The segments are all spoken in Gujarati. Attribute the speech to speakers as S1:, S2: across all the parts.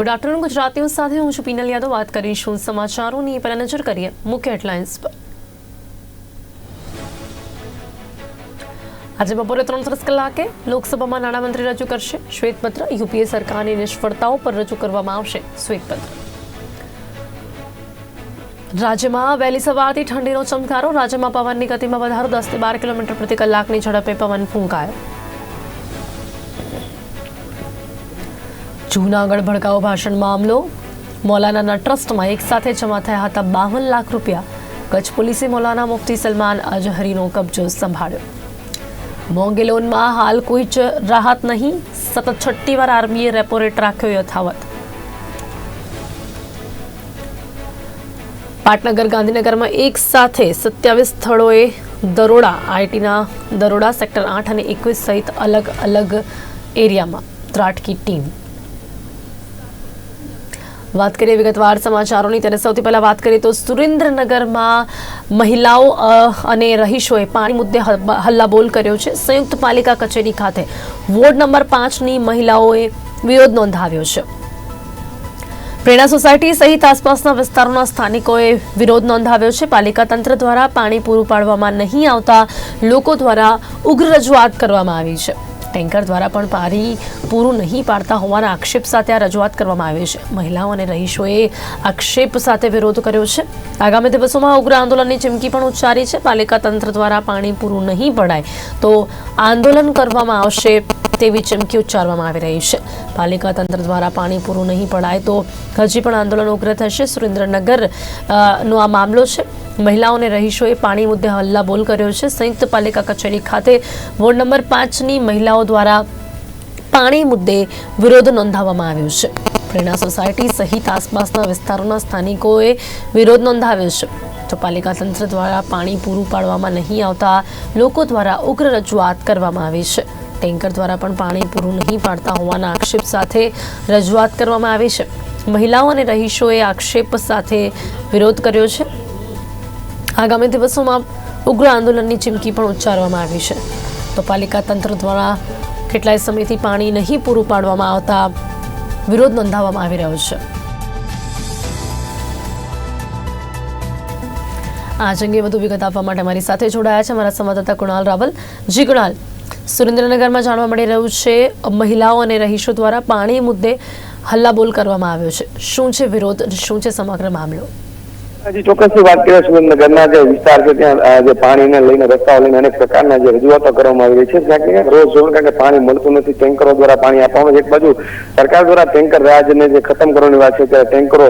S1: ગુડ આફ્ટરનૂન ગુજરાતીઓ સાથે હું છું પીનલ યાદવ. વાત કરીશું સમાચારોની પહેલા નજર કરીએ. મુખ્ય હેડલાઇન્સ પર. આજે બપોરે ત્રણ ત્રીસ કલાકે લોકસભામાં નાણામંત્રી રજૂ કરશે. શ્વેતપત્ર, યુપીએ સરકારની નિષ્ફળતાઓ પર રજૂ કરવામાં આવશે શ્વેતપત્ર. રાજ્યમાં વહેલી સવારથી ઠંડીનો ચમકારો. રાજ્યમાં પવનની ગતિમાં વધારો. દસથી બાર કિલોમીટર પ્રતિ કલાકની ઝડપે પવન ફૂંકાયો. જૂનાગઢ ભડકાઉ ભાષણ મામલો. મૌલાનાના ટ્રસ્ટમાં એક સાથે જમા થયા હતા બાવન લાખ રૂપિયા. કચ્છ પોલીસે મૌલાના મુફ્તી સલમાન અજહરીનો કબજો સંભાળ્યો. મોંઘી લોનમાં હાલ કોઈ જ રાહત નહીં, સતત છઠ્ઠી વાર આરબીએ રેપો રેટ રાખ્યો યથાવત. પાટનગર ગાંધીનગરમાં એક સાથે સત્યાવીસ સ્થળોએ દરોડા, આઈટીના દરોડા સેક્ટર આઠ અને એકવીસ સહિત અલગ અલગ એરિયામાં ત્રાટકી ટીમ. વાત કરીએ વિગતવાર સમાચારોની, ત્યારે સૌથી પહેલા વાત કરીએ તો સુરેન્દ્રનગરમાં મહિલાઓ અને રહીશોએ પાણી મુદ્દે હલ્લા- હલ્લાબોલ કર્યો છે. સંયુક્ત પાલિકા કચેરી ખાતે વોર્ડ નંબર પાંચની મહિલાઓએ વિરોધ નોંધાવ્યો છે. પ્રેરણા સોસાયટી સહિત આસપાસના વિસ્તારોના સ્થાનિકોએ વિરોધ નોંધાવ્યો છે. પાલિકા તંત્ર દ્વારા પાણી પૂરું પાડવામાં નહીં આવતા લોકો દ્વારા ઉગ્ર રજૂઆત કરવામાં આવી છે. ટેન્કર દ્વારા પણ પાણી પૂરું નહીં પાડતા હોવાના આક્ષેપ સાથે આ રજૂઆત કરવામાં આવી છે. મહિલાઓ અને રહીશોએ આક્ષેપ સાથે વિરોધ કર્યો છે. આગામી દિવસોમાં ઉગ્ર આંદોલનની ચીમકી પણ ઉચ્ચારી છે. પાલિકા તંત્ર દ્વારા પાણી પૂરું નહીં પડાય તો આંદોલન કરવામાં આવશે તેવી ચીમકી ઉચ્ચારવામાં આવી રહી છે. પાલિકા તંત્ર દ્વારા પાણી પૂરું નહીં પડાય તો હજી પણ આંદોલન ઉગ્ર થશે. સુરેન્દ્રનગર નો આ મામલો છે. મહિલાઓ અને રહીશોએ પાણી મુદ્દે હલ્લાબોલ કર્યો છે. સંયુક્ત પાલિકા કચેરી ખાતે વોર્ડ નંબર પાંચની મહિલાઓ દ્વારા પાણી મુદ્દે વિરોધ નોંધાવવામાં આવ્યો છે. પ્રેરણા સોસાયટી સહિત આસપાસના વિસ્તારોના સ્થાનિકોએ વિરોધ નોંધાવ્યો છે. તો પાલિકા તંત્ર દ્વારા પાણી પૂરું પાડવામાં નહીં આવતા લોકો દ્વારા ઉગ્ર રજૂઆત કરવામાં આવી છે. ટેન્કર દ્વારા પણ પાણી પૂરું નહીં પાડતા હોવાના આક્ષેપ સાથે રજૂઆત કરવામાં આવી છે. મહિલાઓ અને રહીશોએ આક્ષેપ સાથે વિરોધ કર્યો છે. આગામી દિવસોમાં ઉગ્ર આંદોલનની ચીમકી પણ ઉચ્ચારવામાં આવી છે. તો પાલિકા તંત્ર દ્વારા કેટલાય સમયથી પાણી નહીં પૂરું પાડવામાં આવતા વિરોધ નોંધાવવામાં આવી રહ્યો છે. આ અંગે વધુ વિગત આપવા માટે મારી સાથે જોડાયા છે અમારા સંવાદદાતા કુણાલ રાવલ. જી કુણાલ, સુરેન્દ્રનગરમાં જાણવા મળી રહ્યું છે, મહિલાઓ અને રહીશો દ્વારા પાણી મુદ્દે હલ્લાબોલ કરવામાં આવ્યો છે. શું છે વિરોધ શું છે સમગ્ર મામલો?
S2: હજી ચોક્કસથી વાત કરીએ સુરેન્દ્રનગરના જે વિસ્તાર છે, ત્યાં જે પાણીને લઈને, રસ્તાઓ લઈને અનેક પ્રકારના જે રજૂઆતો કરવામાં આવી રહી છે ક્યાંક ને રોજ જોવું કારણ કે પાણી મળતું નથી, ટેન્કરો દ્વારા પાણી આપવામાં એક બાજુ સરકાર દ્વારા ટેન્કર રાજને જે ખતમ કરવાની વાત છે, ત્યારે ટેન્કરો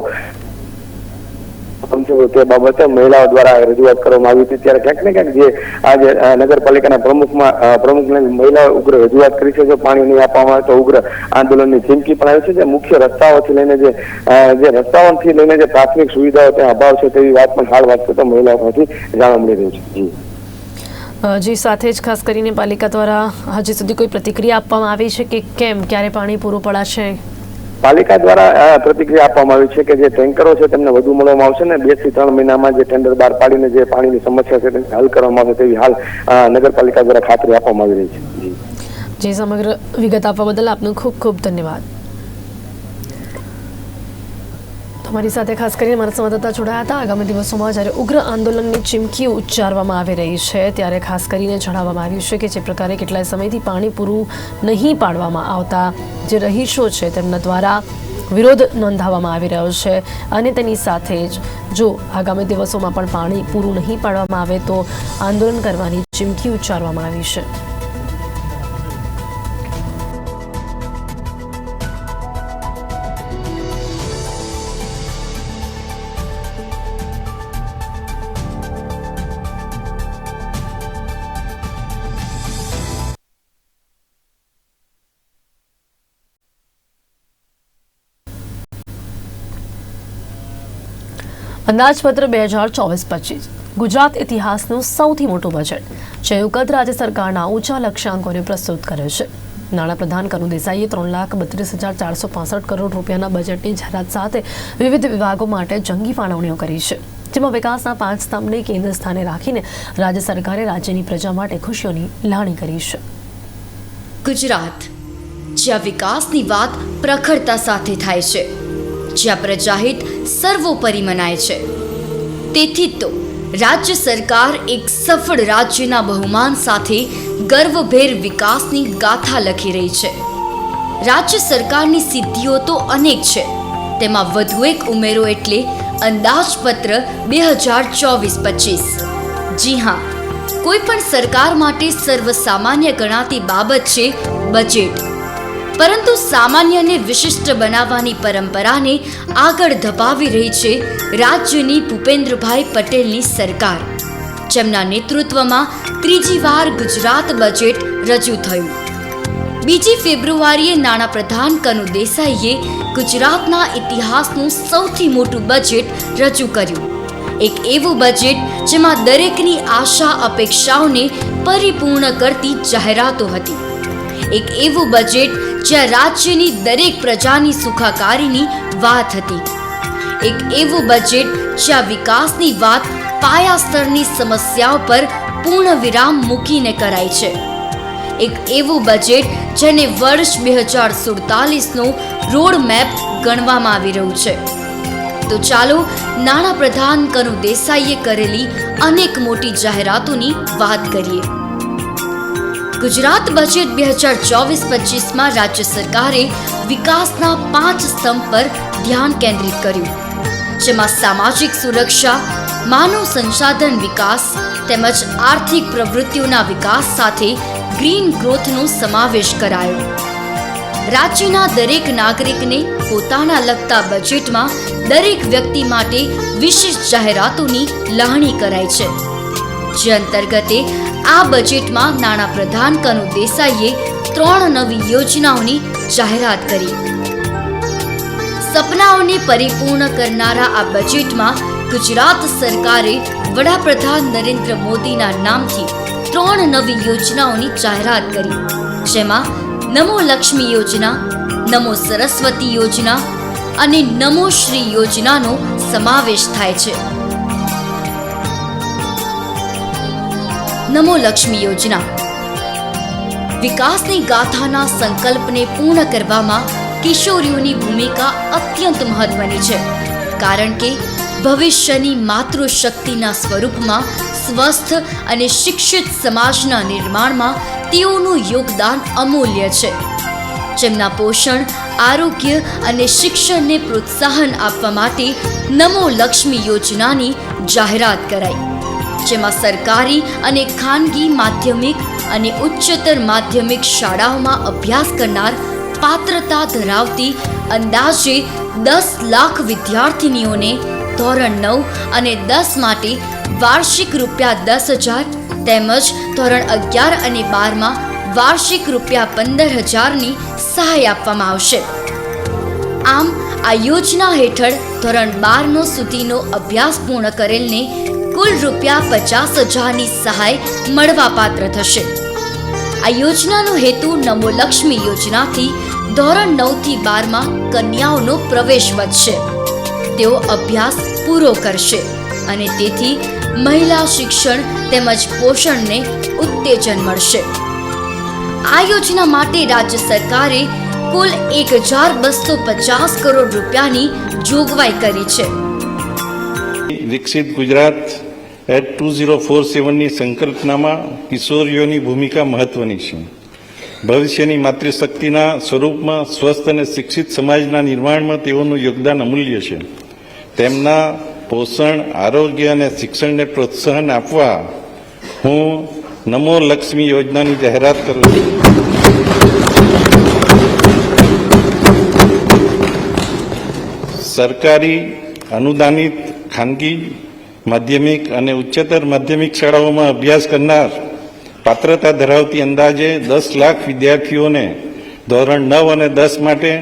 S2: તે બાબતે મહિલાઓ દ્વારા રજૂઆત કરવામાં આવી હતી. ત્યારે ક્યાંક ને ક્યાંક જે આજે નગરપાલિકાના પ્રમુખમાં પ્રમુખને મહિલાઓ ઉગ્ર રજૂઆત કરી છે. જો પાણી નહીં આપવામાં આવે તો ઉગ્ર આંદોલનની ચીમકી પણ આવી છે. જે મુખ્ય રસ્તાઓથી લઈને જે જે રસ્તાઓથી લઈને જે પ્રાથમિક સુવિધાઓ ત્યાં અભાવ છે તેવી વાત પણ હાલ વાત કરતા મહિલાઓ પાસેથી જાણવા મળી રહી છે. જી,
S1: સાથે જ ખાસ કરીને પાલિકા દ્વારા હજી સુધી કોઈ પ્રતિક્રિયા આપવામાં આવી છે કે કેમ? ક્યારે પાણી પૂરું પડાશે?
S2: પાલિકા દ્વારા પ્રતિક્રિયા આપવામાં આવી છે કે જે ટેન્કરો છે તેમને વધુ મળવામાં આવશે ને બેથી ત્રણ મહિનામાં જે ટેન્ડર બહાર પાડીને જે પાણીની સમસ્યા છે તેને હલ કરવામાં આવશે તેવી હાલ નગરપાલિકા દ્વારા ખાતરી આપવામાં આવી રહી છે. જે,
S1: સમગ્ર વિગત આપવા બદલ આપનો ખૂબ ખૂબ ધન્યવાદ. તમારી સાથે ખાસ કરીને મારા સંવાદદાતા જોડાયા હતા. આગામી દિવસોમાં જ્યારે ઉગ્ર આંદોલનની ચીમકી ઉચ્ચારવામાં આવી રહી છે, ત્યારે ખાસ કરીને જણાવવામાં આવ્યું છે કે જે પ્રકારે કેટલાય સમયથી પાણી પૂરું નહીં પાડવામાં આવતા જે રહીશો છે, તેમના દ્વારા વિરોધ નોંધાવવામાં આવી રહ્યો છે. અને તેની સાથે જ જો આગામી દિવસોમાં પણ પાણી પૂરું નહીં પાડવામાં આવે તો આંદોલન કરવાની ચીમકી ઉચ્ચારવામાં આવી છે. અંદાજપત્ર બે હજાર ચોવીસ પચીસ. ગુજરાત ઇતિહાસનું સૌથી મોટું બજેટ જે વખત રાજ્ય સરકારના ઊંચા લક્ષ્યાંકોને પ્રસ્તુત કરે છે. નાણાપ્રધાન કરુણ દેસાઈએ ત્રણ લાખ બત્રીસ હજાર ચારસો પાસઠ કરોડ રૂપિયાના બજેટની જાહેરાત સાથે વિવિધ વિભાગો માટે જંગી ફાળવણીઓ કરી છે. જેમાં વિકાસના પાંચ સ્તંભને કેન્દ્ર સ્થાને રાખીને રાજ્ય સરકારે રાજ્યની પ્રજા માટે ખુશીઓની લાણી કરી છે.
S3: ગુજરાત જ્યાં વિકાસની વાત પ્રખરતા સાથે થાય છે. જ્યાં પ્રજાહિત સર્વોપરી મનાય છે. તેથી તો રાજ્ય સરકાર એક સફળ રાજ્યના બહુમાન સાથે ગર્વભેર વિકાસની ગાથા લખી રહી છે. રાજ્ય સરકારની સિદ્ધિઓ તો અનેક છે. તેમાં વધુ એક ઉમેરો એટલે અંદાજપત્ર બે હજાર ચોવીસ પચીસ. જી હા, કોઈ પણ સરકાર માટે સર્વસામાન્ય ગણાતી બાબત છે બજેટ. પરંતુ સામાન્યને વિશિષ્ટ બનાવવાની પરંપરાને આગળ ધપાવી રહી છે રાજ્યની ભૂપેન્દ્રભાઈ પટેલની સરકાર. જેમના નેતૃત્વમાં ત્રીજી વાર ગુજરાત બજેટ રજૂ થયું. બીજી ફેબ્રુઆરીએ નાણાં પ્રધાન કનુ દેસાઈએ ગુજરાતના ઇતિહાસનું સૌથી મોટું બજેટ રજૂ કર્યું. એક એવું બજેટ જેમાં દરેકની આશા અપેક્ષાઓને પરિપૂર્ણ કરતી જાહેરાતો હતી. એક એવું બજેટ જ્યાં રાજ્યની દરેક પ્રજાની સુખાકારીની વાત હતી. એક એવું બજેટ જ્યાં વિકાસની વાત પાયા સ્તરની સમસ્યાઓ પર પૂર્ણ વિરામ મૂકીને કરાય છે. એક એવું બજેટ જેને વર્ષ બે હજાર સુડતાલીસનો રોડ મેપ ગણવામાં આવી રહ્યું છે. તો ચાલો નાણાપ્રધાન કનુ દેસાઈએ કરેલી અનેક મોટી જાહેરાતોની વાત કરીએ. ગુજરાત બજેટ બે હજાર ચોવીસ પચીસમાં રાજ્ય સરકારે વિકાસના પાંચ સ્તંભ પર ધ્યાન કેન્દ્રિત કર્યું. જેમાં સામાજિક સુરક્ષા, માનવ સંસાધન વિકાસ તેમજ આર્થિક પ્રવૃત્તિઓના વિકાસ સાથે ગ્રીન ગ્રોથનો સમાવેશ કરાયો. રાજ્યના દરેક નાગરિકને પોતાના લગતા બજેટમાં દરેક વ્યક્તિ માટે વિશેષ જાહેરાતોની લાગણી કરાઈ છે. જે અંતર્ગતે આ બજેટમાં નાણાપ્રધાન કનુ દેસાઈએ ત્રણ નવી યોજનાઓની જાહેરાત કરી. સપનાઓને પરિપૂર્ણ કરનારા આ બજેટમાં ગુજરાત સરકારે વડાપ્રધાન નરેન્દ્ર મોદીના નામથી ત્રણ નવી યોજનાઓની જાહેરાત કરી. જેમાં નમો લક્ષ્મી યોજના, નમો સરસ્વતી યોજના અને નમો શ્રી યોજનાનો સમાવેશ થાય છે. નમો લક્ષ્મી યોજના વિકાસની ગાથાના સંકલ્પને પૂર્ણ કરવામાં કિશોરીઓની ભૂમિકા અત્યંત મહત્વની છે કારણ કે ભવિષ્યની માતૃશક્તિના સ્વરૂપમાં સ્વસ્થ અને શિક્ષિત સમાજના નિર્માણમાં તેઓનું યોગદાન અમૂલ્ય છે જેમના પોષણ, આરોગ્ય અને શિક્ષણને પ્રોત્સાહન આપવા માટે નમો લક્ષ્મી યોજનાની જાહેરાત કરાઈ। જેમાં સરકારી અને ખાનગી માધ્યમિક અને ઉચ્ચતર માધ્યમિક શાળાઓમાં અભ્યાસ કરનાર પાત્રતા ધરાવતી અંદાજે દસ લાખ વિદ્યાર્થીનીઓને ધોરણ નવ અને દસ માટે વાર્ષિક રૂપિયા દસ હજાર તેમજ ધોરણ અગિયાર અને બારમાં વાર્ષિક રૂપિયા પંદર હજારની સહાય આપવામાં આવશે. આમ, આ યોજના હેઠળ ધોરણ બારનો સુધીનો અભ્યાસ પૂર્ણ કરેલને કુલ રૂપિયા પચાસ હજારની સહાય મળવાપાત્ર થશે. આ યોજનાનો હેતુ નમો લક્ષ્મી યોજનાથી ધોરણ નવથી બારમાં કન્યાઓનો પ્રવેશ વધશે. તેઓ અભ્યાસ પૂરો કરશે અને તેથી મહિલા શિક્ષણ તેમજ પોષણને ઉત્તેજન મળશે. આ યોજના માટે રાજ્ય સરકારે કુલ એક હજાર બસો પચાસ કરોડ રૂપિયાની જોગવાઈ કરી છે.
S4: વિકસિત Gujarat at two zero four સેવનની સંકલ્પનામાં કિશોરીઓની ભૂમિકા મહત્વની છે. ભવિષ્યની માતૃશક્તિના સ્વરૂપમાં સ્વસ્થ અને શિક્ષિત સમાજના નિર્માણમાં તેઓનું યોગદાન અમૂલ્ય છે. તેમના પોષણ, આરોગ્ય અને શિક્ષણને પ્રોત્સાહન આપવા હું નમો લક્ષ્મી યોજનાની જાહેરાત કરું છું. સરકારી અનુદાનિત ખાનગી માધ્યમિક અને ઉચ્ચતર માધ્યમિક શાળાઓમાં અભ્યાસ કરનાર પાત્રતા ધરાવતી અંદાજે દસ લાખ વિદ્યાર્થીઓને ધોરણ નવ અને દસ માટે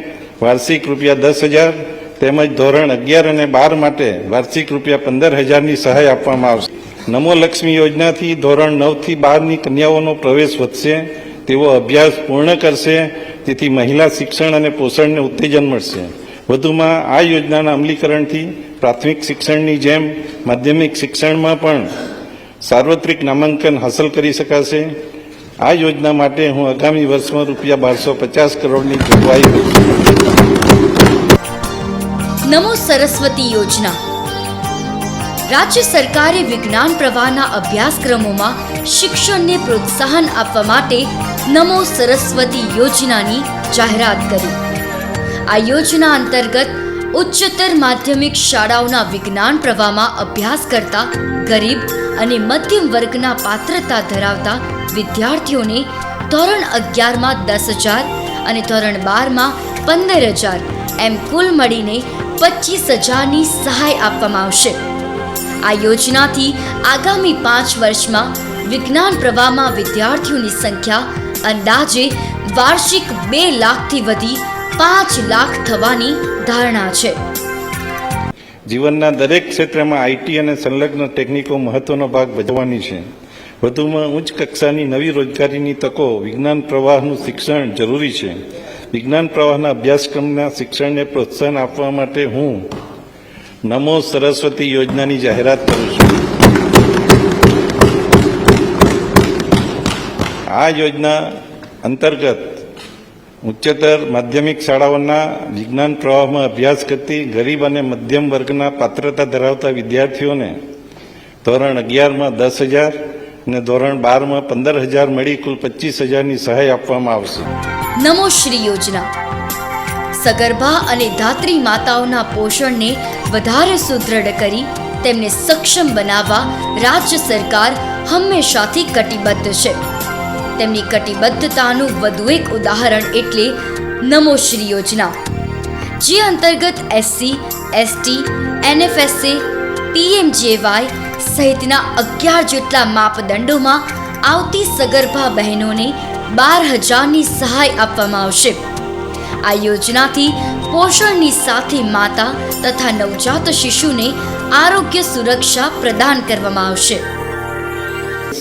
S4: વાર્ષિક રૂપિયા દસ હજાર તેમજ ધોરણ અગિયાર અને બાર માટે વાર્ષિક રૂપિયા પંદર હજારની સહાય આપવામાં આવશે. નમો લક્ષ્મી યોજનાથી ધોરણ નવથી બારની કન્યાઓનો પ્રવેશ વધશે, તેઓ અભ્યાસ પૂર્ણ કરશે, તેથી મહિલા શિક્ષણ અને પોષણને ઉત્તેજન મળશે. વધુમાં આ યોજનાના અમલીકરણથી પ્રાથમિક શિક્ષણની જેમ માધ્યમિક શિક્ષણમાં પણ સાર્વત્રિક નામાંકન હાંસલ કરી શકાશે. આ યોજના માટે હું આગામી વર્ષમાં રૂપિયા બારસો પચાસ કરોડની જોગવાઈ
S3: નમો સરસ્વતી યોજના. રાજ્ય સરકારે વિજ્ઞાન પ્રવાહના અભ્યાસક્રમોમાં શિક્ષણને પ્રોત્સાહન આપવા માટે નમો સરસ્વતી યોજનાની જાહેરાત કરી. આ યોજના અંતર્ગત ઉચ્ચતર માધ્યમિક શાળાઓના વિજ્ઞાન પ્રવાહમાં અભ્યાસ કરતા ગરીબ અને મધ્યમ વર્ગના પાત્રતા ધરાવતા વિદ્યાર્થીઓને ધોરણ અગિયારમાં દસ હજાર અને ધોરણ બારમાં પંદર હજાર એમ કુલ મળીને પચીસ હજારની સહાય આપવામાં આવશે. આ યોજનાથી આગામી પાંચ વર્ષમાં વિજ્ઞાન પ્રવાહમાં વિદ્યાર્થીઓની સંખ્યા અંદાજે વાર્ષિક બે લાખથી વધી પાંચ લાખ થવાની ધારણા છે.
S4: જીવનના દરેક ક્ષેત્રમાં આઈટી અને સંલગ્ન ટેકનિકો મહત્વનો ભાગ ભજવવાની છે. વધુમાં ઉચ્ચ કક્ષાની નવી રોજગારીની તકો, વિજ્ઞાન પ્રવાહનું શિક્ષણ જરૂરી છે. વિજ્ઞાન પ્રવાહના અભ્યાસક્રમના શિક્ષણને પ્રોત્સાહન આપવા માટે હું નમો સરસ્વતી યોજનાની જાહેરાત કરું છું. આ યોજના અંતર્ગત ઉચ્ચતર માધ્યમિક શાળાઓના વિજ્ઞાન પ્રવાહમાં અભ્યાસ કરતી ગરીબ અને મધ્યમ વર્ગના પાત્રતા ધરાવતા વિદ્યાર્થીઓને ધોરણ અગિયારમાં દસ હજાર અને ધોરણ બારમાં પંદર હજાર મળી કુલ પચીસ હજારની સહાય આપવામાં આવશે.
S3: નમો શ્રી યોજના. સગર્ભા અને ધાત્રી માતાઓના પોષણને વધારે સુદૃઢ કરી તેમને સક્ષમ બનાવવા રાજ્ય સરકાર હંમેશાથી કટિબદ્ધ છે. તેમની કટિબદ્ધતાનું વધુ એક ઉદાહરણ એટલે નમો શ્રી યોજના, જે અંતર્ગત એસસી, એસટી, એનએફએસએ, પીએમજેવાય સહિતના અગિયાર જેટલા માપદંડોમાં આવતી સગર્ભા બહેનોને બાર હજારની સહાય આપવામાં આવશે. આ યોજનાથી પોષણની સાથે માતા તથા નવજાત શિશુને આરોગ્ય સુરક્ષા પ્રદાન કરવામાં આવશે.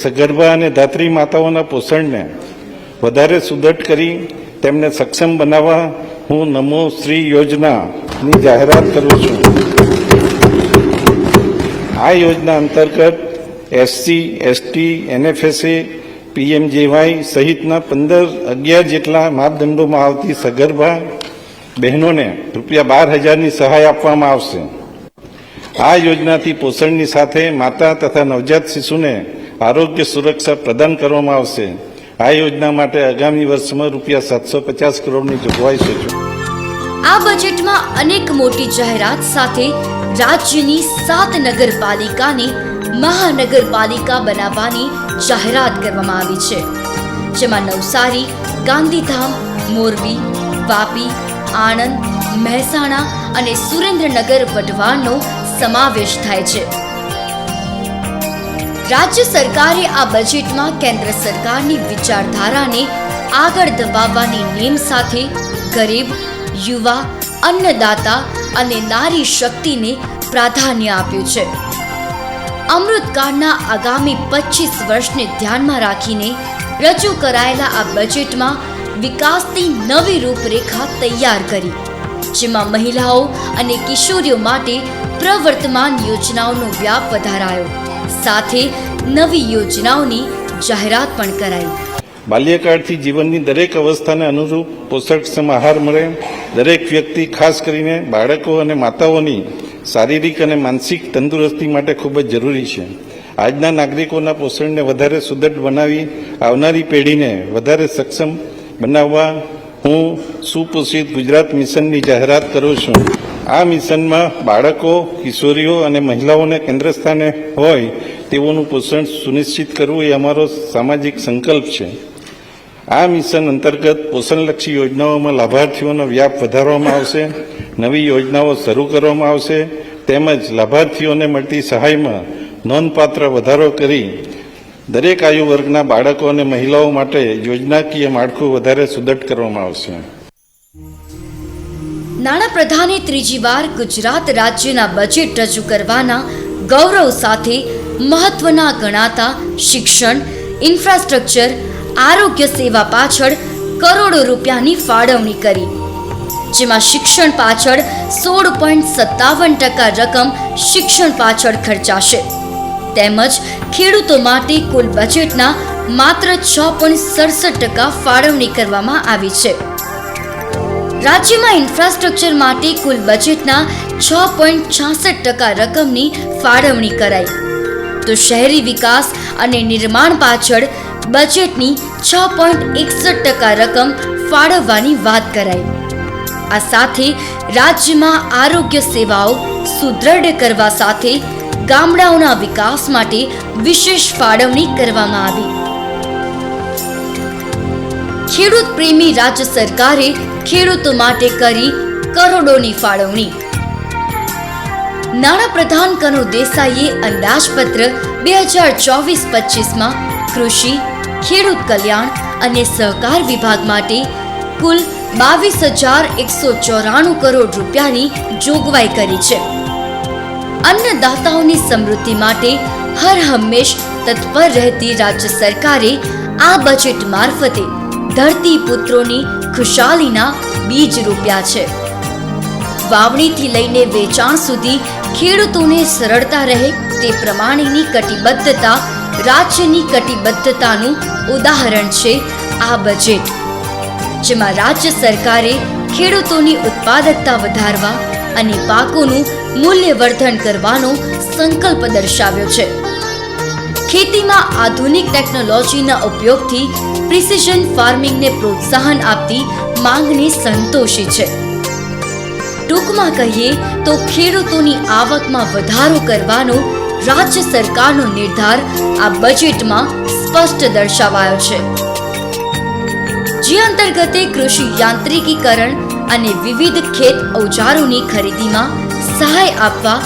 S4: સગર્ભા અને ધાત્રી માતાઓના પોષણને વધારે સુદૃઢ કરી તેમને સક્ષમ બનાવવા હું નમો શ્રી યોજનાની જાહેરાત કરું છું. આ યોજના અંતર્ગત એસસી એસટી એનએફએસએ પીએમજેવાય સહિતના પંદર અગિયાર જેટલા માપદંડોમાં આવતી સગર્ભા બહેનોને રૂપિયા બાર હજારની સહાય આપવામાં આવશે. આ યોજનાથી પોષણની સાથે માતા તથા નવજાત શિશુને આરોગ્ય સુરક્ષા પ્રદાન કરવામાં આવશે. આ યોજના માટે આગામી વર્ષમાં રૂપિયા સાતસો પચાસ કરોડની જોગવાઈ છે.
S3: આ બજેટમાં અનેક મોટી જાહેરાત સાથે રાજ્યની સાત નગરપાલિકાને મહાનગરપાલિકા બનાવવાની જાહેરાત કરવામાં આવી છે. જેમાં નવસારી, ગાંધીધામ, મોરબી, વાપી, આણંદ, મહેસાણા અને સુરેન્દ્રનગર, વઢવાણનો સમાવેશ થાય છે. રાજ્ય સરકારે આ બજેટમાં કેન્દ્ર સરકારની વિચારધારાને આગળ દબાવવાની નેમ સાથે ગરીબ, યુવા, અન્નદાતા અને નારી શક્તિને પ્રાધાન્ય આપ્યું છે. અમૃતકાળના આગામી પચીસ વર્ષને ધ્યાનમાં રાખીને રજૂ કરાયેલા આ બજેટમાં વિકાસની નવી રૂપરેખા તૈયાર કરી, જેમાં મહિલાઓ અને કિશોરીઓ માટે પ્રવર્તમાન યોજનાઓનો વ્યાપ વધારાયો. સાથે નવી યોજનાઓની જાહેરાત પણ કરાઈ.
S4: બાલ્યકાળથી જીવનની દરેક અવસ્થાને અનુરૂપ પોષકક્ષમ આહાર મળે. દરેક વ્યક્તિ ખાસ કરીને બાળકો અને માતાઓની શારીરિક અને માનસિક તંદુરસ્તી માટે ખૂબ જ જરૂરી છે. આજના નાગરિકોના પોષણને વધારે સુદૃઢ બનાવી આવનારી પેઢીને વધારે સક્ષમ બનાવવા હું સુપોષિત ગુજરાત મિશનની જાહેરાત કરું છું. આ મિશનમાં બાળકો, કિશોરીઓ અને મહિલાઓને કેન્દ્ર સ્થાને હોય તેઓનું પોષણ સુનિશ્ચિત કરવું એ અમારો સામાજિક સંકલ્પ છે. આ મિશન અંતર્ગત પોષણલક્ષી યોજનાઓમાં લાભાર્થીઓનો વ્યાપ વધારવામાં આવશે, નવી યોજનાઓ શરૂ કરવામાં આવશે, તેમજ લાભાર્થીઓને મળતી સહાયમાં નોંધપાત્ર વધારો કરી દરેક આયુ વર્ગના બાળકો અને મહિલાઓ માટે યોજનાકીય માળખું વધારે સુદૃઢ કરવામાં આવશે.
S3: નાણાપ્રધાને ત્રીજી વાર ગુજરાત રાજ્યના બજેટ રજૂ કરવાના ગૌરવ સાથે મહત્વના ગણાતા શિક્ષણ ઇન્ફ્રાસ્ટ્રક્ચર આરોગ્ય સેવા પાછળ કરોડો રૂપિયાની ફાળવણી કરી. જેમાં શિક્ષણ પાછળ સોળ પોઈન્ટ સત્તાવન ટકા રકમ શિક્ષણ પાછળ ખર્ચાશે. તેમજ ખેડૂતો માટે કુલ બજેટના માત્ર છ પોઈન્ટ સડસઠ ટકા ફાળવણી કરવામાં આવી છે. રાજ્યમાં ઇન્ફ્રાસ્ટ્રક્ચર માટે કુલ બજેટના છ પોઈન્ટ છાસઠ ટકા રકમની ફાળવણી કરાઈ. તો શહેરી વિકાસ અને નિર્માણ પાછળ બજેટની છ પોઈન્ટ એકસઠ ટકા રકમ ફાળવવાની વાત કરાઈ. આ સાથે રાજ્યમાં આરોગ્ય સેવાઓ સુદૃઢ કરવા સાથે ગામડાઓના વિકાસ માટે વિશેષ ફાળવણી કરવામાં આવી. ખેડૂત પ્રેમી રાજ્ય સરકારે ખેડૂતો માટે કરી કરોડોની ફાળવણી. નાણાપ્રધાન કનુ દેસાઈએ અંદાજપત્ર બે હજાર ચોવીસ પચીસમાં કૃષિ, ખેડૂત કલ્યાણ અને સહકાર વિભાગ માટે કુલ બાવીસ હજાર એકસો ચોરાણું કરોડ રૂપિયાની જોગવાઈ કરી છે. અન્નદાતાઓની સમૃદ્ધિ માટે હર હંમેશ તત્પર રહેતી રાજ્ય સરકારે આ બજેટ મારફતે ધરતી પુત્રોની ખુશાલીના બીજ રોપ્યા છે. વાવણીથી લઈને વેચાણ સુધી ખેડૂતોને સરળતા રહે તે પ્રમાણેની કટિબદ્ધતા રાજ્યની કટિબદ્ધતાનું ઉદાહરણ છે આ બજેટ જેમાં રાજ્ય સરકારે ખેડૂતોની ઉત્પાદકતા વધારવા અને પાકોનું મૂલ્યવર્ધન કરવાનો સંકલ્પ દર્શાવ્યો છે. ખેતીમાં આધુનિક ટેકનોલોજીના ઉપયોગથી પ્રિસિઝન ફાર્મિંગને પ્રોત્સાહન આપતી માંગને સંતોષી છે. ટૂંકમાં કહીએ તો ખેડૂતોની આવકમાં વધારો કરવાનો રાજ્ય સરકારનો નિર્ધાર આ બજેટમાં સ્પષ્ટ દર્શાવાયો છે. જે અંતર્ગતે કૃષિ યાંત્રિકીકરણ અને વિવિધ ખેત ઓજારોની ખરીદીમાં સહાય આપવા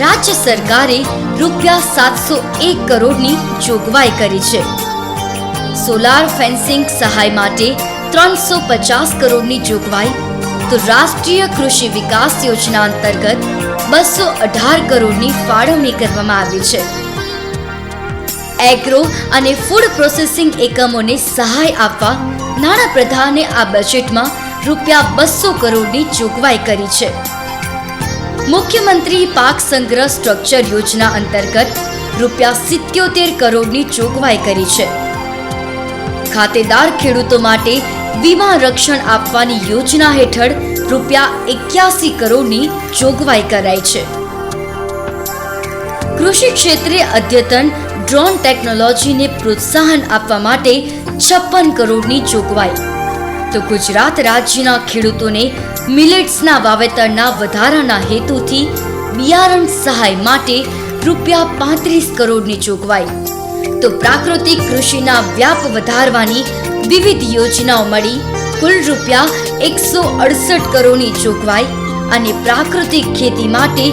S3: રાજ્ય સરકારે રૂપિયા સાતસો એક કરોડની જોગવાઈ કરી છે. સોલાર ફેન્સિંગ સહાય માટે ત્રણસો પચાસ કરોડની જોગવાઈ તો રાષ્ટ્રીય કૃષિ વિકાસ યોજના અંતર્ગત બસો અઢાર કરોડની ફાળવણી કરવામાં આવી છે. એગ્રો અને ફૂડ પ્રોસેસિંગ એકમોને સહાય આપવા નાણાપ્રધાને આ બજેટમાં રૂપિયા બસો કરોડની જોગવાઈ કરી છે. મુખ્યમંત્રી પાક સંગ્રહ સ્ટ્રક્ચર યોજના અંતર્ગત રૂપિયા સિત્યોતેર કરોડની જોગવાઈ કરી છે. ખાતેદાર ખેડૂતો માટે વીમા રક્ષણ આપવાની યોજના હેઠળ રૂપિયા એક્યાસી કરોડની જોગવાઈ કરાઈ છે. કૃષિ ક્ષેત્રે અદ્યતન ડ્રોન ટેકનોલોજીને પ્રોત્સાહન આપવા માટે છપ્પન કરોડની જોગવાઈ તો ગુજરાત રાજ્યના ખેડૂતોને મિલેટ્સના વાવેતરના વધારાના હેતુથી બિયારણ સહાય માટે રૂપિયા પાંત્રીસ કરોડની જોગવાઈ. તો પ્રાકૃતિક કૃષિના વ્યાપ વધારવાની વિવિધ યોજનાઓ મળી. કુલ રૂપિયા એકસો અડસઠ કરોડની જોગવાઈ અને પ્રાકૃતિક ખેતી માટે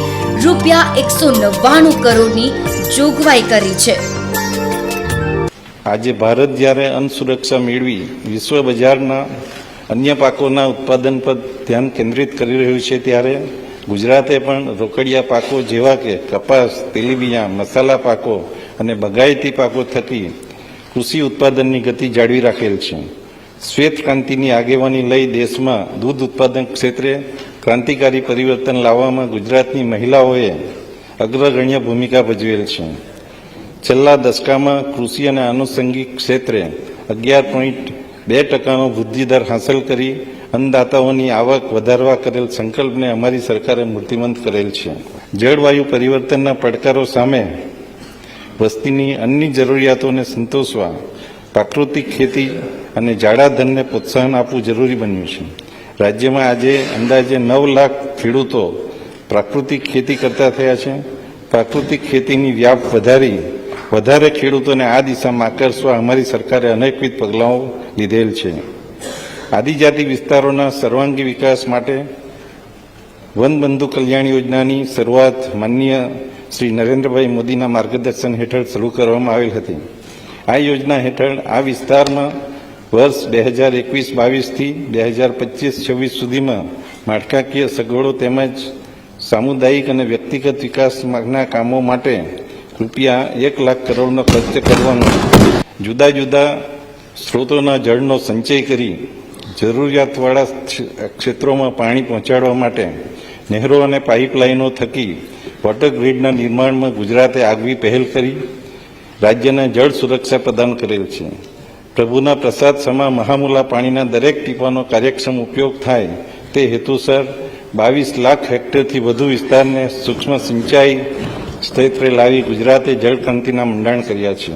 S3: રૂપિયા એકસો નવ્વાણું કરોડની જોગવાઈ કરી છે.
S4: આજે ભારત જ્યારે અન્ન સુરક્ષા મેળવી, વિશ્વ બજારના અન્ય પાકોના ઉત્પાદન પર ધ્યાન કેન્દ્રિત કરી રહ્યું છે ત્યારે ગુજરાતે પણ રોકડિયા પાકો જેવા કે કપાસ, તેલીબિયા, મસાલા પાકો અને બગાયતી પાકો થકી કૃષિ ઉત્પાદનની ગતિ જાળવી રાખેલ છે. શ્વેત ક્રાંતિની આગેવાની લઈ દેશમાં દૂધ ઉત્પાદન ક્ષેત્રે ક્રાંતિકારી પરિવર્તન લાવવામાં ગુજરાતની મહિલાઓએ અગ્રગણ્ય ભૂમિકા ભજવેલ છે. છેલ્લા દશકામાં કૃષિ અને આનુષંગિક ક્ષેત્રે અગિયાર પોઈન્ટ બે ટકાનો વૃદ્ધિદર હાંસલ કરી અન્નદાતાઓની આવક વધારવા કરેલ સંકલ્પને અમારી સરકારે મૂર્તિમંત કરેલ છે. જળવાયુ પરિવર્તનના પડકારો સામે વસ્તીની અન્ય જરૂરિયાતોને સંતોષવા, પ્રાકૃતિક ખેતી અને જાડાધનને પ્રોત્સાહન આપવું જરૂરી બન્યું છે. રાજ્યમાં આજે અંદાજે નવ લાખ ખેડૂતો પ્રાકૃતિક ખેતી કરતા થયા છે. પ્રાકૃતિક ખેતીની વ્યાપ વધારી વધારે ખેડૂતોને આ દિશામાં આકર્ષવા અમારી સરકારે અનેકવિધ પગલાઓ લીધેલ છે. આદિજાતિ વિસ્તારોના સર્વાંગી વિકાસ માટે વનબંધુ કલ્યાણ યોજનાની શરૂઆત માનનીય શ્રી નરેન્દ્રભાઈ મોદીના માર્ગદર્શન હેઠળ શરૂ કરવામાં આવેલ હતી. આ યોજના હેઠળ આ વિસ્તારમાં વર્ષ બે હજાર એકવીસ બાવીસથી બે હજાર પચીસ છવ્વીસ સુધીમાં માળખાકીય સગવડો તેમજ સામુદાયિક અને વ્યક્તિગત વિકાસના કામો માટે રૂપિયા એક લાખ કરોડનો ખર્ચ કરવાનો જુદા જુદા સ્ત્રોતોના જળનો સંચય કરી જરૂરિયાતવાળા ક્ષેત્રોમાં પાણી પહોંચાડવા માટે નહેરો અને પાઇપલાઇનો થકી વોટર ગ્રીડના નિર્માણમાં ગુજરાતે આગવી પહેલ કરી. રાજ્યને જળ સુરક્ષા પ્રદાન કરેલ છે. પ્રભુના પ્રસાદ સમા મહામુલા પાણીના દરેક ટીપાનો કાર્યક્ષમ ઉપયોગ થાય તે હેતુસર બાવીસ લાખ હેક્ટરથી વધુ વિસ્તારને સૂક્ષ્મ સિંચાઈ ક્ષેત્રે લાવી ગુજરાતે જળક્રાંતિના મંડાણ કર્યા છે.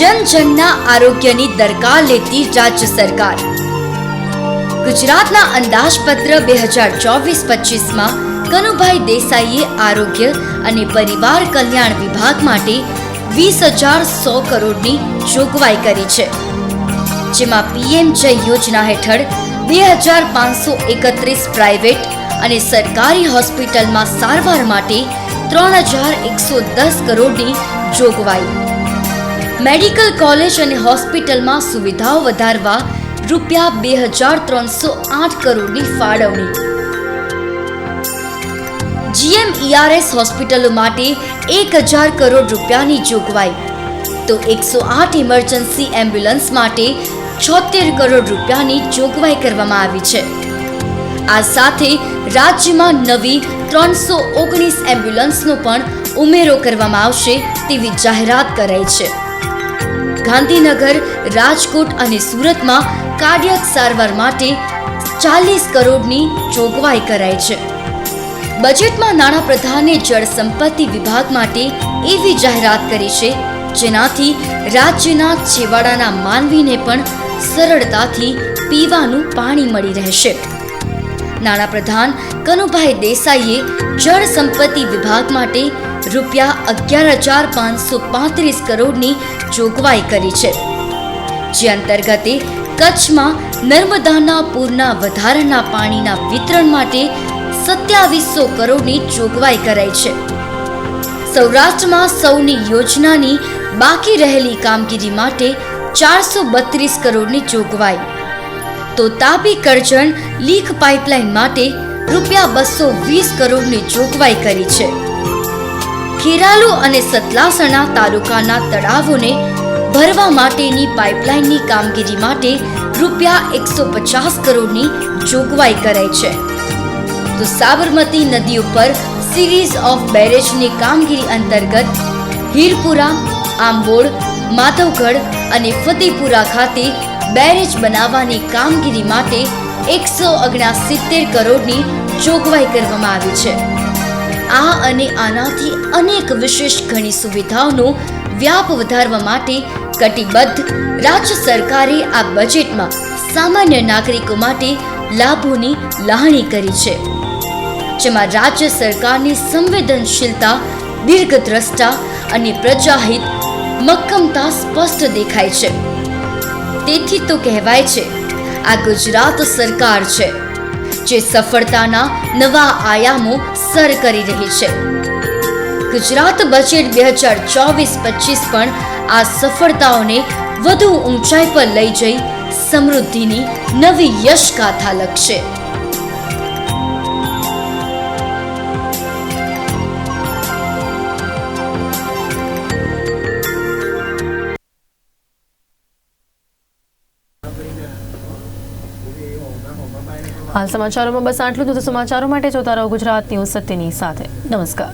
S3: જનજનના આરોગ્યની દરકાર લેતી રાજ્ય સરકાર. ગુજરાતના અંદાજપત્ર બે હજાર ચોવીસ પચીસમાં કનુભાઈ દેસાઈએ આરોગ્ય અને પરિવાર કલ્યાણ વિભાગ માટે વીસ હજાર સો કરોડની જોગવાઈ કરી છે. જેમાં પીએમ જય યોજના હેઠળ બે હજાર પાંચસો એકત્રીસ પ્રાઇવેટ અને સરકારી હોસ્પિટલમાં સારવાર માટે ત્રણ હજાર એકસો દસ કરોડની જોગવાઈ. મેડિકલ કોલેજ અને હોસ્પિટલમાં સુવિધાઓ વધારવા રૂપિયા બે હજાર ત્રણસો આઠ કરોડની ફાળવણી. જીએમઈઆરએસ હોસ્પિટલો માટે એક હજાર કરોડ રૂપિયાની જોગવાઈ. તો એકસો આઠ ઇમરજન્સી એમ્બ્યુલન્સ માટે છોતેર કરોડ રૂપિયાની જોગવાઈ કરવામાં આવી છે. આ સાથે રાજ્યમાં નવી ત્રણસો ઓગણીસ એમ્બ્યુલન્સનો પણ ઉમેરો કરવામાં આવશે તેવી જાહેરાત કરાઈ છે. ગાંધીનગર, રાજકોટ અને સુરતમાં કાર્ડિયક સારવાર માટે ચાલીસ કરોડની જોગવાઈ કરાઈ છે. બજેટમાં નાણાપ્રધાને જળ સંપત્તિ વિભાગ માટે એવી જાહેરાત કરી છે, જેનાથી રાજ્યના છેવાડાના માનવીને પણ સરળતાથી પીવાનું પાણી મળી રહેશે. નાણાપ્રધાન કનુભાઈ દેસાઈએ જળ સંપત્તિ વિભાગ માટે રૂપિયા અગિયાર હજાર પાંચસો પાંત્રીસ કરોડની જોગવાઈ કરી છે. જે અંતર્ગતે કચ્છમાં નર્મદાના પૂરના વધારાના પાણીના વિતરણ માટે સત્યાવીસો કરોડની જોગવાઈ કરાઈ છે. સૌરાષ્ટ્રમાં સૌની યોજનાની બાકી રહેલી કામગીરી માટે ચારસો બત્રીસ કરોડની જોગવાઈ. તો તાપી કરજણ લીક પાઇપલાઇન માટે રૂપિયા બસો વીસ કરોડની જોગવાઈ કરી છે. ખેરાલુ અને સતલાસણા તાલુકાના તળાવોને ભરવા માટેની પાઇપલાઇનની કામગીરી માટે રૂપિયા એકસો પચાસ કરોડની જોગવાઈ કરાઈ છે. તો સાબરમતી નદી ઉપર સિરીઝ ઓફ બેરેજની કામગીરી અંતર્ગત હીરપુરા આંબોડ માધવગઢ અને ફતેપુરા ખાતે બેરેજ બનાવવાની કામગીરી માટે એકસો ઓગણસિત્તેર કરોડની જોગવાઈ કરવામાં આવી છે. આ અને આનાથી અનેક વિશેષ ઘણી સુવિધાઓનો વ્યાપ વધારવા માટે કટિબદ્ધ રાજ્ય સરકારે આ બજેટમાં સામાન્ય નાગરિકો માટે લાભોની લાહણી કરી છે. જેમાં રાજ્ય સરકારની સંવેદનશીલતા, દીર્ઘદ્રષ્ટા અને પ્રજાહિત મક્કમતા સ્પષ્ટ દેખાય છે. તેથી તો કહેવાય છે, આ ગુજરાત સરકાર છે, જે સફળતાના નવા આયામો સર કરી રહી છે. ગુજરાત બજેટ બે હજાર ચોવીસ પચીસ પણ આ સફળતાઓને વધુ ઊંચાઈ પર લઈ જઈ સમૃદ્ધિની નવી યશગાથા લખશે.
S1: હાલ સમાચારોમાં બસ આટલું જ. તો સમાચારો માટે જોતા રહો ગુજરાત ન્યૂઝ સત્યની સાથે નમસ્કાર